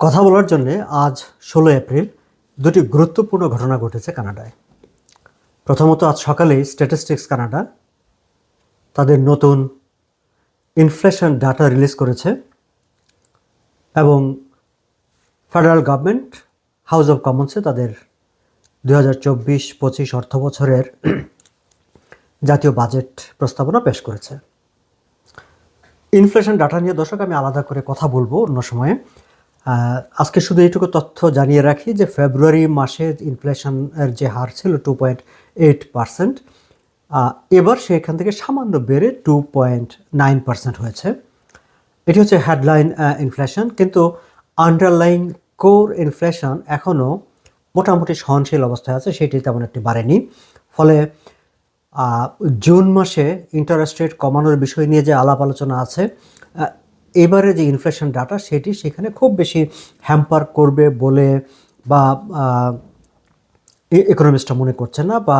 কথা বলার জন্য আজ ষোলো এপ্রিল দুটি গুরুত্বপূর্ণ ঘটনা ঘটেছে কানাডায়। প্রথমত আজ সকালেই স্ট্যাটিস্টিক্স কানাডা তাদের নতুন ইনফ্লেশন ডাটা রিলিজ করেছে এবং ফেডারেল গভর্নমেন্ট, হাউস অফ কমন্সে তাদের দু হাজার চব্বিশ পঁচিশ অর্থ বছরের জাতীয় বাজেট প্রস্তাবনা পেশ করেছে। ইনফ্লেশন ডাটা নিয়ে দর্শক, আমি আলাদা করে কথা বলব অন্য সময়ে। আজকে শুধু এইটুকু তথ্য জানিয়ে রাখি যে ফেব্রুয়ারি মাসে ইনফ্লেশনের যে হার ছিল টু পয়েন্ট এইট পার্সেন্ট এবার সেখান থেকে সামান্য বেড়ে টু পয়েন্ট নাইন পার্সেন্ট হয়েছে। এটি হচ্ছে হেডলাইন ইনফ্লেশন কিন্তু আন্ডারলাইন কোর ইনফ্লেশন এখনও মোটামুটি সহনশীল অবস্থায় আছে, সেটি তেমন একটি বাড়েনি। ফলে জুন মাসে ইন্টারেস্ট রেট কমানোর বিষয় নিয়ে যে আলাপ আলোচনা আছে এবারে যে ইনফ্লেশন ডাটা সেটি সেখানে খুব বেশি হ্যাম্পার করবে বলে বা ইকোনমিস্টরা মনে করছেন না বা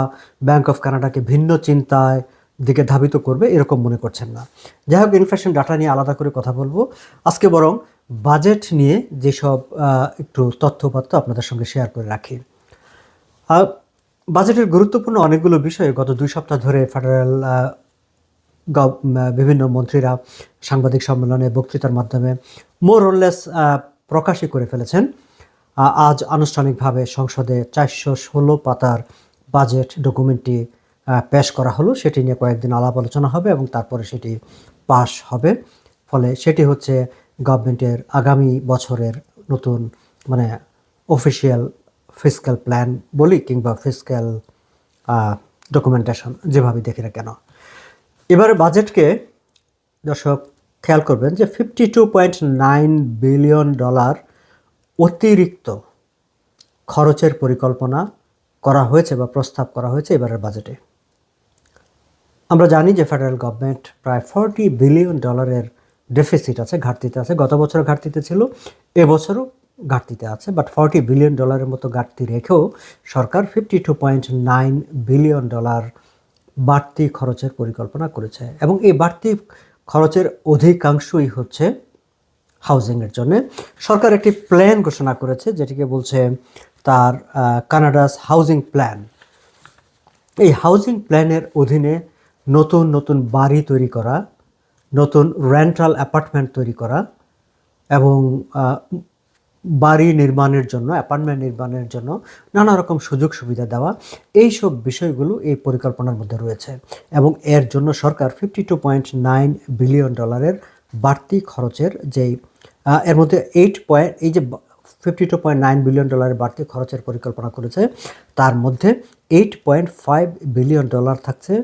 ব্যাংক অফ কানাডাকে ভিন্ন চিন্তায় দিকে ধাবিত করবে এরকম মনে করছেন না। যাই হোক ইনফ্লেশন ডাটা নিয়ে আলাদা করে কথা বলব। আজকে বরং বাজেট নিয়ে যেসব একটু তথ্যপাত্র আপনাদের সঙ্গে শেয়ার করে রাখি। বাজেটের গুরুত্বপূর্ণ অনেকগুলো বিষয়ে গত দুই সপ্তাহ ধরে ফেডারেল বিভিন্ন মন্ত্রীরা সাংবাদিক সম্মেলনে বক্তৃতার মাধ্যমে মোর ওরলেস প্রকাশই করে ফেলেছেন। আজ আনুষ্ঠানিকভাবে সংসদে চারশো ষোলো পাতার বাজেট ডকুমেন্টটি পেশ করা হলো। সেটি নিয়ে কয়েকদিন আলাপ আলোচনা হবে এবং তারপরে সেটি পাশ হবে। ফলে সেটি হচ্ছে গভর্নমেন্টের আগামী বছরের নতুন মানে অফিসিয়াল ফিজিক্যাল প্ল্যান বলি কিংবা ফিজিক্যাল ডকুমেন্টেশন যেভাবে দেখি না কেন। এবারে বাজেটকে দর্শক খেয়াল করবেন যে fifty two point nine billion dollar অতিরিক্ত খরচের পরিকল্পনা করা হয়েছে বা প্রস্তাব করা হয়েছে এবারের বাজেটে। আমরা জানি যে ফেডারেল গভর্নমেন্ট প্রায় ফর্টি বিলিয়ন ডলারের ডেফিসিট আছে, ঘাটতিতে আছে। গত বছর ঘাটতিতে ছিল, এবছরও ঘাটতিতে আছে বাট ফর্টি বিলিয়ন ডলারের মতো ঘাটতি রেখেও সরকার fifty two point nine billion dollar বাড়তি খরচের পরিকল্পনা করেছে এবং এই বাড়তি খরচের অধিকাংশই হচ্ছে হাউজিংয়ের জন্য। সরকার একটি প্ল্যান ঘোষণা করেছে যেটিকে বলছে তার কানাডাস হাউজিং প্ল্যান। এই হাউজিং প্ল্যানের অধীনে নতুন নতুন বাড়ি তৈরি করা, নতুন রেন্টাল অ্যাপার্টমেন্ট তৈরি করা এবং বাড়ি নির্মাণের জন্য অ্যাপার্টমেন্ট নির্মাণের জন্য নানা রকম সুযোগ সুবিধা দেওয়া এই সব বিষয়গুলো এই পরিকল্পনার মধ্যে রয়েছে এবং এর জন্য সরকার fifty two point nine billion ডলারের বাড়তি খরচের যেই এর মধ্যে এইট পয়েন্ট এই যে fifty two point nine billion ডলারের বাড়তি খরচের পরিকল্পনা করেছে, তার মধ্যে eight point five billion dollar থাকছে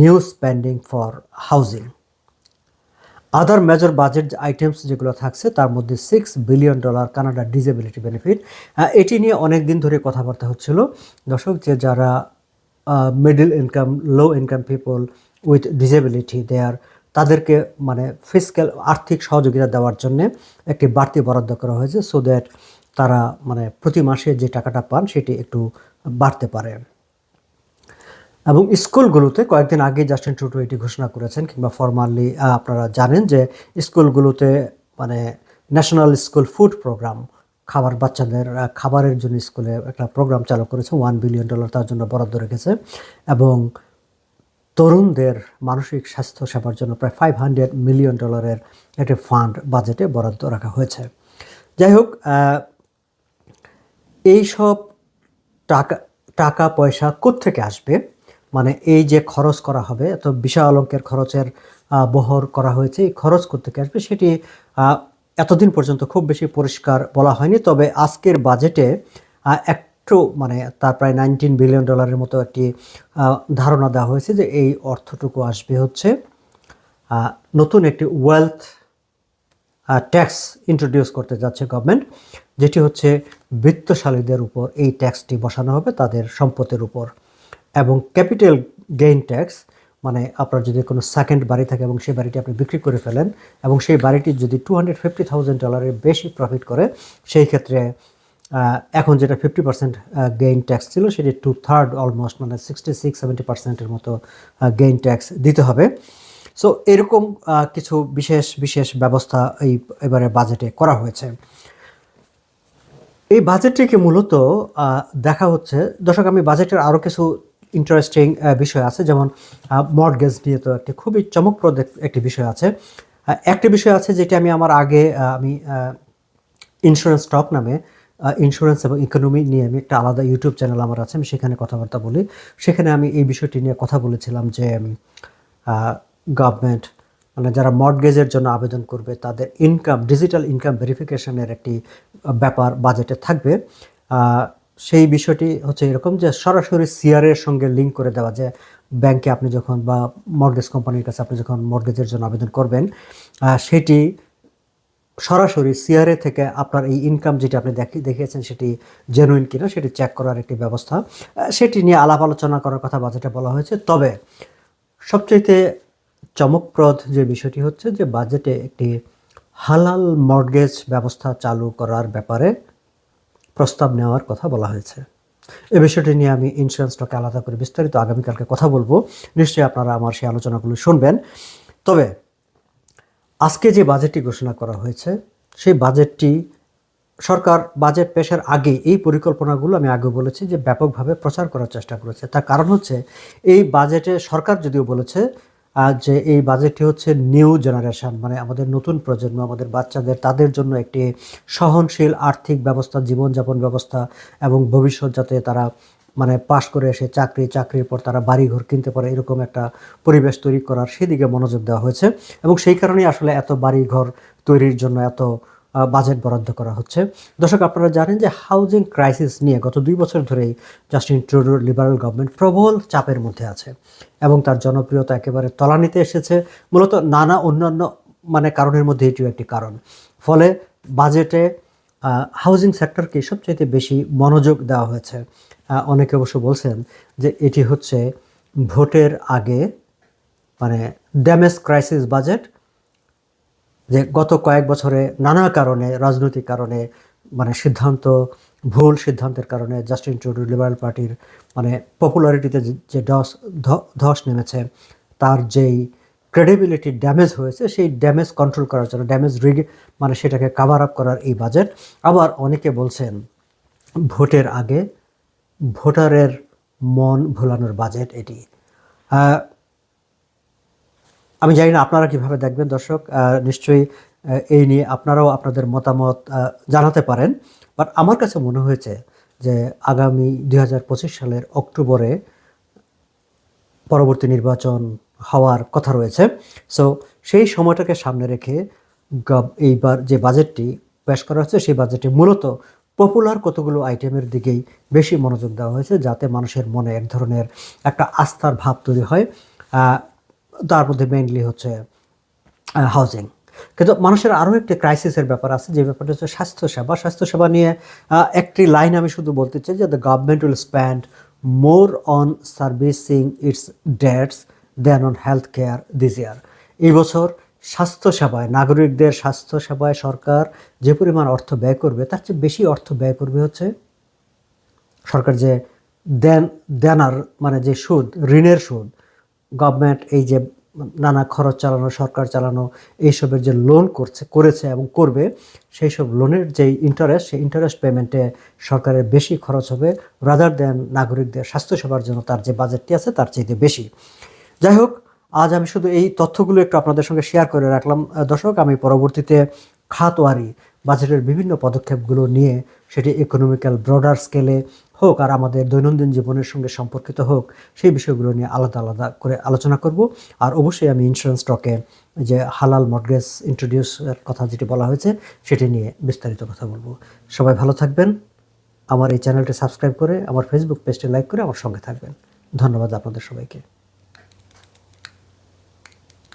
new spending for housing other major budget items যেগুলো থাকছে, তার মধ্যে six billion dollar Canada disability benefit এটি নিয়ে অনেক দিন ধরে কথাবার্তা হচ্ছিল। দর্শক, যে যারা middle income low income people with disability there তাদেরকে মানে ফিজিক্যাল আর্থিক সহযোগিতা দেওয়ার জন্য একটি বাড়তি বরাদ্দ করা হয়েছে সো দ্যাট তারা মানে প্রতি মাসে যে টাকাটা পান, সেটি একটু বাড়তে পারে। এবং স্কুলগুলোতে কয়েকদিন আগে জাস্টিন ট্রুটো এটি ঘোষণা করেছেন কিংবা ফর্মালি আপনারা জানেন যে স্কুলগুলোতে মানে ন্যাশনাল স্কুল ফুড প্রোগ্রাম খাবার বাচ্চাদের খাবারের জন্য স্কুলে একটা প্রোগ্রাম চালু করেছে ওয়ান বিলিয়ন ডলার তার জন্য বরাদ্দ রেখেছে এবং তরুণদের মানসিক স্বাস্থ্য সেবার জন্য প্রায় ফাইভ হান্ড্রেড মিলিয়ন ডলারের একটি ফান্ড বাজেটে বরাদ্দ রাখা হয়েছে। যাই হোক আহ, এই সব টাকা টাকা পয়সা কোত্থেকে আসবে? মানে এই যে খরচ করা হবে, এত বিশাল অঙ্কের খরচের বহর করা হয়েছে, এই খরচ কোত্থেকে আসবে সেটি এতদিন পর্যন্ত খুব বেশি পরিষ্কার বলা হয়নি। তবে আজকের বাজেটে একটু মানে তার প্রায় নাইনটিন বিলিয়ন ডলারের মতো একটি ধারণা দেওয়া হয়েছে যে এই অর্থটুকু আসবে হচ্ছে নতুন একটি ওয়েলথ ট্যাক্স ইন্ট্রোডিউস করতে যাচ্ছে গভর্নমেন্ট যেটি হচ্ছে বৃত্তশালীদের উপর এই ট্যাক্সটি বসানো হবে, তাদের সম্পদের উপর। এবং ক্যাপিটাল গেইন ট্যাক্স মানে আপনার যদি কোনো সেকেন্ড বাড়ি থাকে এবং সেই বাড়িটি আপনি বিক্রি করে ফেলেন এবং সেই বাড়িটি যদি টু হান্ড্রেড ফিফটি থাউজেন্ড ডলারের বেশি প্রফিট করে, সেই ক্ষেত্রে এখন যেটা ফিফটি পার্সেন্ট গেইন ট্যাক্স ছিল, সেটি টু থার্ড অলমোস্ট মানে সিক্সটি সিক্স সেভেন্টি পার্সেন্টের মতো গেইন ট্যাক্স দিতে হবে। সো এরকম কিছু বিশেষ বিশেষ ব্যবস্থা এই, এবারে বাজেটে করা হয়েছে। এই বাজেটটিকে মূলত দেখা হচ্ছে, দর্শক, আমি বাজেটের আরও কিছু ইন্টারেস্টিং বিষয় আছে, যেমন মর্টগেজ নিয়ে তো একটি খুবই চমকপ্রদ এক- একটি বিষয় আছে। একটি বিষয় আছে যেটি আমি আমার আগে আমি ইন্স্যুরেন্স স্টক নামে ইন্স্যুরেন্স এবং ইকোনমি নিয়ে আমি একটা আলাদা ইউটিউব চ্যানেল আমার আছে, আমি সেখানে কথাবার্তা বলি। সেখানে আমি এই বিষয়টি নিয়ে কথা বলেছিলাম যে গভর্নমেন্ট মানে যারা মর্টগেজের জন্য আবেদন করবে, তাদের ইনকাম ডিজিটাল ইনকাম ভেরিফিকেশনের একটি ব্যাপার বাজেটে থাকবে। সেই বিষয়টি হচ্ছে এরকম যে সরাসরি সিআরের সঙ্গে লিঙ্ক করে দেওয়া যে ব্যাংকে আপনি যখন বা মর্টগেজ কোম্পানির কাছে আপনি যখন মর্টগেজের জন্য আবেদন করবেন সেটি সরাসরি সিআরএ থেকে আপনার এই ইনকাম যেটা আপনি দেখি, দেখিয়েছেন সেটি জেনুইন কিনা সেটি চেক করার একটি ব্যবস্থা। সেটি নিয়ে আলাপ আলোচনা করার কথা বাজেটে বলা হয়েছে। তবে সবচাইতে চমকপ্রদ যে বিষয়টি হচ্ছে যে বাজেটে একটি হালাল মর্টগেজ ব্যবস্থা চালু করার ব্যাপারে প্রস্তাব নেওয়ার কথা বলা হয়েছে। এ বিষয়টি নিয়ে আমি ইন্স্যুরেন্সটাকে আলাদা করে বিস্তারিত আগামীকালকে কথা বলব। নিশ্চয়ই আপনারা আমার সেই আলোচনাগুলো শুনবেন। তবে আজকে যে বাজেটটি ঘোষণা করা হয়েছে, সেই বাজেটটি সরকার বাজেট পেশের আগে এই পরিকল্পনাগুলো আমি আগে বলেছি যে ব্যাপকভাবে প্রচার করার চেষ্টা করেছে। তার কারণ হচ্ছে, এই বাজেটে সরকার যদিও বলেছে যে এই বাজেটটি হচ্ছে নিউ জেনারেশন মানে আমাদের নতুন প্রজন্ম, আমাদের বাচ্চাদের, তাদের জন্য একটি সহনশীল আর্থিক ব্যবস্থা, জীবনযাপন ব্যবস্থা এবং ভবিষ্যৎ যাতে তারা মানে পাশ করে এসে চাকরি, চাকরির পর তারা বাড়িঘর কিনতে পারে, এরকম একটা পরিবেশ তৈরি করার সেদিকে মনোযোগ দেওয়া হয়েছে। এবং সেই কারণেই আসলে এত বাড়িঘর তৈরির জন্য এত বাজেট বরাদ্দ করা হচ্ছে। দর্শক, আপনারা জানেন যে হাউজিং ক্রাইসিস নিয়ে গত দুই বছর ধরেই জাস্টিন ট্রুডোর লিবারাল গভর্নমেন্ট প্রবল চাপের মধ্যে আছে এবং তার জনপ্রিয়তা একেবারে তলানিতে এসেছে। মূলত নানা অন্যান্য মানে কারণের মধ্যে এটিও একটি কারণ। ফলে বাজেটে হাউজিং সেক্টরকে সবচাইতে বেশি মনোযোগ দেওয়া হয়েছে। অনেকে অবশ্য বলছেন যে এটি হচ্ছে ভোটের আগে মানে ড্যামেজ ক্রাইসিস বাজেট যে গত কয়েক বছরে নানা কারণে, রাজনৈতিক কারণে মানে সিদ্ধান্ত, ভুল সিদ্ধান্তের কারণে জাস্টিন ট্রুডো লিবারেল পার্টির মানে পপুলারিটিতে যে- যে ধস নেমেছে, তার যেই ক্রেডিবিলিটি ড্যামেজ হয়েছে, সেই ড্যামেজ কন্ট্রোল করার জন্য ড্যামেজ রিগ মানে সেটাকে কাভার আপ করার এই বাজেট আবার অনেকে বলছেন, ভোটের আগে ভোটারের মন ভোলানোর বাজেট এটি। আমি জানি না আপনারা কীভাবে দেখবেন, দর্শক নিশ্চয়ই এই নিয়ে আপনারাও আপনাদের মতামত জানাতে পারেন। বাট আমার কাছে মনে হয়েছে যে আগামী দু হাজার পঁচিশ সালের অক্টোবরে পরবর্তী নির্বাচন হওয়ার কথা রয়েছে। সো সেই সময়টাকে সামনে রেখে এইবার যে বাজেটটি পেশ করা হচ্ছে, সেই বাজেটে মূলত পপুলার কতগুলো আইটেমের দিকেই বেশি মনোযোগ দেওয়া হয়েছে, যাতে মানুষের মনে এক ধরনের একটা আস্থার ভাব তৈরি হয়। তার মধ্যে মেইনলি হচ্ছে হাউজিং কিন্তু মানুষের আরও একটি ক্রাইসিসের ব্যাপার আছে, যে ব্যাপারটা হচ্ছে স্বাস্থ্যসেবা। স্বাস্থ্যসেবা নিয়ে একটি লাইন আমি শুধু বলতে চাই যে the government will spend more on servicing its debts than on health care this year এই বছর স্বাস্থ্যসেবায়, নাগরিকদের স্বাস্থ্যসেবায় সরকার যে পরিমাণ অর্থ ব্যয় করবে, তার চেয়ে বেশি অর্থ ব্যয় করবে হচ্ছে সরকার যে দেন দেনার মানে যে সুদ, ঋণের সুদ। গভর্নমেন্ট এই যে নানা খরচ চালানো, সরকার চালানো, এইসবের যে লোন করছে, করেছে এবং করবে সেই সব লোনের যেই ইন্টারেস্ট সেই ইন্টারেস্ট পেমেন্টে সরকারের বেশি খরচ হবে রাদার দেন নাগরিকদের স্বাস্থ্যসেবার জন্য তার যে বাজেটটি আছে, তার চাইতে বেশি। যাই হোক, আজ আমি শুধু এই তথ্যগুলো একটু আপনাদের সঙ্গে শেয়ার করে রাখলাম। দর্শক, আমি পরবর্তীতে খাতওয়ারি বাজেটের বিভিন্ন পদক্ষেপগুলো নিয়ে সেটি ইকোনমিক্যাল ব্রডার স্কেলে হোক আর আমাদের দৈনন্দিন জীবনের সঙ্গে সম্পর্কিত হোক, সেই বিষয়গুলো নিয়ে আলাদা আলাদা করে আলোচনা করব। আর অবশ্যই আমি ইন্স্যুরেন্স স্টকে যে হালাল মর্গেজ ইন্ট্রোডিউসের কথা যেটি বলা হয়েছে, সেটি নিয়ে বিস্তারিত কথা বলব। সবাই ভালো থাকবেন। আমার এই চ্যানেলটি সাবস্ক্রাইব করে, আমার ফেসবুক পেজটি লাইক করে আমার সঙ্গে থাকবেন। ধন্যবাদ আপনাদের সবাইকে।